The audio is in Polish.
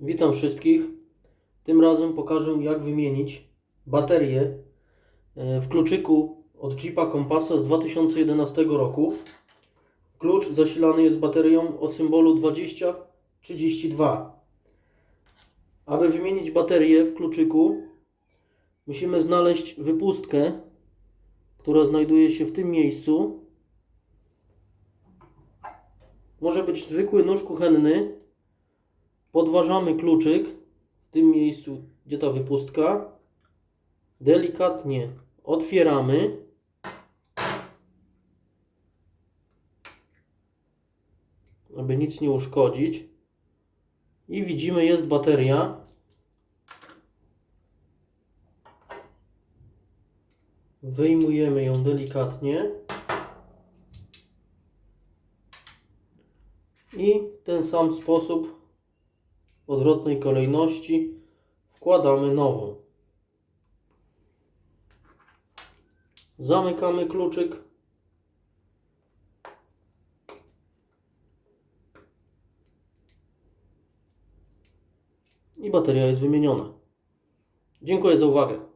Witam wszystkich. Tym razem pokażę jak wymienić baterię e, w kluczyku od Jeepa Kompasa z 2011 roku. Klucz zasilany jest baterią o symbolu 2032. Aby wymienić baterię w kluczyku musimy znaleźć wypustkę, która znajduje się w tym miejscu. Może być zwykły nóż kuchenny, podważamy kluczyk w tym miejscu, gdzie ta wypustka. Delikatnie otwieramy. Aby nic nie uszkodzić. I widzimy, jest bateria. Wyjmujemy ją delikatnie. I w ten sam sposób odwrotnej kolejności wkładamy nową. Zamykamy kluczyk. I bateria jest wymieniona. Dziękuję za uwagę.